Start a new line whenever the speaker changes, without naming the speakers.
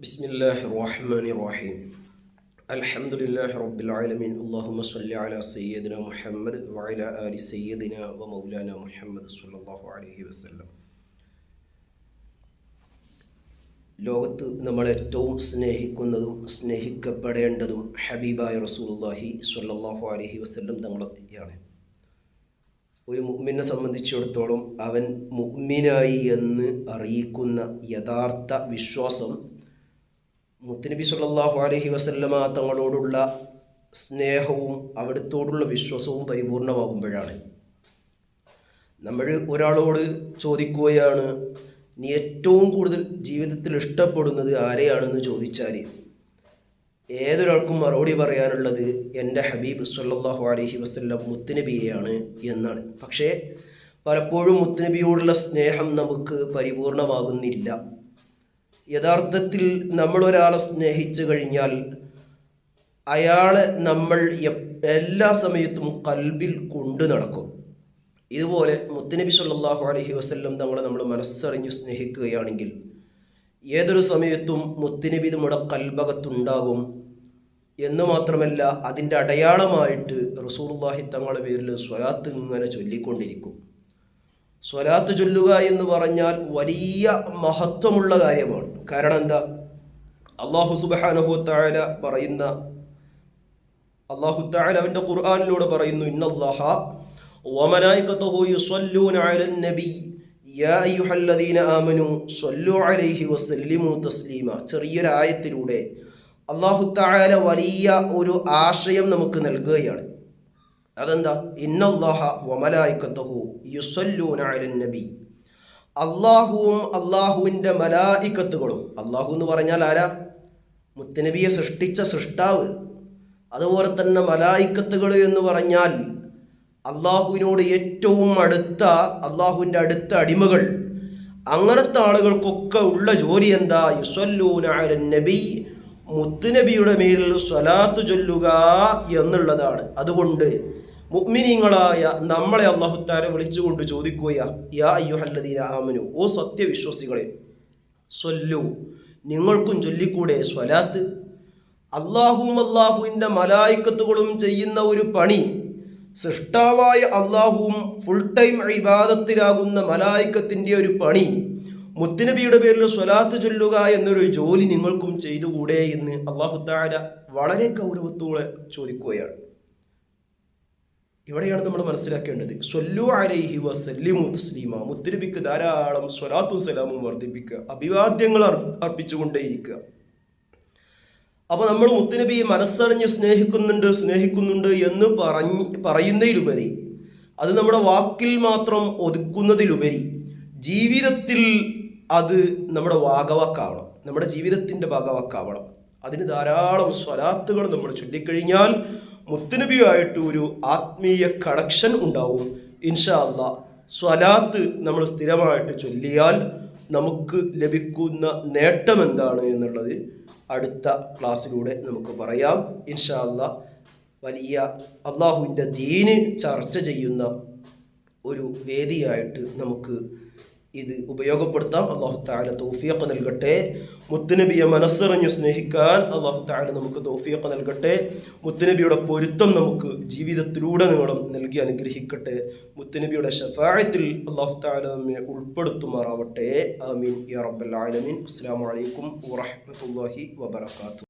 بسم الله الرحمن الرحيم الحمد لله رب العالمين اللهم صل على سيدنا محمد وعلى آل سيدنا ومولانا محمد صلى الله عليه وسلم ലോകത്ത് നമ്മൾ ഏറ്റവും സ്നേഹിക്കുന്നതും സ്നേഹിക്കപ്പെടേണ്ടതും ഹബീബായ റസൂലുള്ളാഹി സ്വല്ലല്ലാഹു അലൈഹി വസല്ലം തങ്ങളൊക്കെയാണ് ഒരു മുഅ്മിനെ സംബന്ധിച്ചിടത്തോളം അവൻ മുഅ്മിനായി എന്ന് അറിയിക്കുന്ന യഥാർത്ഥ വിശ്വാസം മുത്തുനബി സല്ലല്ലാഹു അലഹി വസല്ലമ തങ്ങളോടുള്ള സ്നേഹവും അവിടുത്തോടുള്ള വിശ്വാസവും പരിപൂർണമാകുമ്പോഴാണ്. നമ്മൾ ഒരാളോട് ചോദിക്കുകയാണ് നീ ഏറ്റവും കൂടുതൽ ജീവിതത്തിൽ ഇഷ്ടപ്പെടുന്നത് ആരെയാണെന്ന് ചോദിച്ചാൽ ഏതൊരാൾക്കും മറുപടി പറയാനുള്ളത് എന്റെ ഹബീബ് സല്ലല്ലാഹു അലഹി വസല്ലം മുത്തുനബിയെയാണ് എന്നാണ്. പക്ഷേ പലപ്പോഴും മുത്തുനബിയോടുള്ള സ്നേഹം നമുക്ക് പരിപൂർണമാകുന്നില്ല. യഥാർത്ഥത്തിൽ നമ്മൾ ഒരാളെ സ്നേഹിച്ചു കഴിഞ്ഞാൽ അയാളെ നമ്മൾ എല്ലാ സമയത്തും കൽബിൽ കൊണ്ടു നടക്കും. ഇതുപോലെ മുത്തനബി സല്ലാഹു അലഹി വസ്ല്ലം തങ്ങളെ നമ്മൾ മനസ്സറിഞ്ഞു സ്നേഹിക്കുകയാണെങ്കിൽ ഏതൊരു സമയത്തും മുത്തനബി നമ്മുടെ കൽബകത്തുണ്ടാകും. എന്ന് മാത്രമല്ല അതിന്റെ അടയാളമായിട്ട് റസൂലുള്ളാഹി തങ്ങളുടെ പേരിൽ സ്വലാത്ത് ഇങ്ങനെ ചൊല്ലിക്കൊണ്ടിരിക്കും. സ്വലാത്ത് ചൊല്ലുക എന്ന് പറഞ്ഞാൽ വലിയ മഹത്വമുള്ള കാര്യമാണ്. കാരണം എന്താ? അള്ളാഹു സുബാനഹു താല പറയുന്ന അള്ളാഹു താല അവന്റെ ഖുർആാനിലൂടെ പറയുന്നു ഇന്നല്ലാഹ വസല്ലിമു തസ്ലീമ. ചെറിയൊരു അള്ളാഹു താല വലിയ ഒരു ആശയം നമുക്ക് നൽകുകയാണ്. അതെന്താ? ഇന്നല്ലാഹ വമലായിക്കത്തഹു യുസല്ലൂന അലൻ നബി. അള്ളാഹുവും അള്ളാഹുവിന്റെ മലായിക്കത്തുകളും. അള്ളാഹു എന്ന് പറഞ്ഞാൽ ആരാ? മുത്തനബിയെ സൃഷ്ടിച്ച സൃഷ്ടാവ്. അതുപോലെ തന്നെ മലായിക്കത്തുകൾ എന്ന് പറഞ്ഞാൽ അള്ളാഹുവിനോട് ഏറ്റവും അടുത്ത അള്ളാഹുവിന്റെ അടുത്ത അടിമകൾ. അങ്ങനത്തെ ആളുകൾക്കൊക്കെ ഉള്ള ജോലി എന്താ? യുസല്ലൂന അലൻ നബി. മുത്തുനബിയുടെ മേലിൽ സ്വലാത്ത് ചൊല്ലുക എന്നുള്ളതാണ്. അതുകൊണ്ട് മുഗ്മിനീങ്ങളായ നമ്മളെ അള്ളാഹുത്താരെ വിളിച്ചുകൊണ്ട് ചോദിക്കുക യാ അയ്യുഹല്ലദീന ആമനു ഓ സത്യവിശ്വാസികളെ സ്വല്ലു നിങ്ങൾക്കും ചൊല്ലിക്കൂടെ സ്വലാത്ത്? അള്ളാഹുവും അള്ളാഹുവിന്റെ മലായിക്കത്തുകളും ചെയ്യുന്ന ഒരു പണി സൃഷ്ടാവായ അള്ളാഹുവും ഫുൾ ടൈം ഇബാദത്തിലാകുന്ന മലായിക്കത്തിന്റെ ഒരു പണി മുത്തുനബിയുടെ പേരിൽ സ്വലാത്ത് ചൊല്ലുക എന്നൊരു ജോലി നിങ്ങൾക്കും ചെയ്തുകൂടെ എന്ന് അള്ളാഹു താര വളരെ ഗൗരവത്തോടെ ചോദിക്കുകയാണ്. ഇവിടെയാണ് നമ്മൾ മനസ്സിലാക്കേണ്ടത്. സൊല്ലു അലൈഹി വസല്ലിമു തസ്ലീമ. മുത്തുനബിക്ക് ധാരാളം സ്വലാത്തു സലാമും വർദ്ധിപ്പിക്കുക. അഭിവാദ്യങ്ങൾ അർ- അർപ്പിച്ചുകൊണ്ടേയിരിക്കുക. അപ്പോൾ നമ്മൾ മുത്തുനബിയെ മനസ്സറിഞ്ഞ് സ്നേഹിക്കുന്നുണ്ട് സ്നേഹിക്കുന്നുണ്ട് എന്ന് പറഞ്ഞ് പറയുന്നതിലുപരി അത് നമ്മുടെ വാക്കിൽ മാത്രം ഒതുക്കുന്നതിലുപരി ജീവിതത്തിൽ അത് നമ്മുടെ വാഗവാക്കാവണം. നമ്മുടെ ജീവിതത്തിന്റെ ഭാഗവാക്കാവണം. അതിന് ധാരാളം സ്വലാത്തുകൾ നമ്മൾ ചൊല്ലിക്കഴിഞ്ഞാൽ മുത്തുനബിയുമായിട്ട് ഒരു ആത്മീയ കണക്ഷൻ ഉണ്ടാവും. ഇൻഷാ അല്ല സ്വലാത്ത് നമ്മൾ സ്ഥിരമായിട്ട് ചൊല്ലിയാൽ നമുക്ക് ലഭിക്കുന്ന നേട്ടം എന്താണ് എന്നുള്ളത് അടുത്ത ക്ലാസ്സിലൂടെ നമുക്ക് പറയാം. ഇൻഷാ അല്ല വലിയ അള്ളാഹുവിന്റെ ദീന് ചർച്ച ചെയ്യുന്ന ഒരു വേദിയായിട്ട് നമുക്ക് ഇത് ഉപയോഗപ്പെടുത്താം. അള്ളാഹു താല തൗഫീഖ് നൽകട്ടെ. മുത്തുനബിയെ മനസ്സറിഞ്ഞ് സ്നേഹിക്കാൻ അള്ളാഹു താല നമുക്ക് തൗഫീഖ് നൽകട്ടെ. മുത്തുനബിയുടെ പൊരുത്തം നമുക്ക് ജീവിതത്തിലൂടെ നിങ്ങളും നൽകി അനുഗ്രഹിക്കട്ടെ. മുത്തുനബിയുടെ ഷഫായത്തിൽ അള്ളാഹു താല നമ്മെ ഉൾപ്പെടുത്തുമാറാവട്ടെ. ആമീൻ. യാ റബ്ബൽ ആലമീൻ. അസ്സാം വലൈക്കും വറഹമത്തല്ലാഹി വബർക്കാത്തു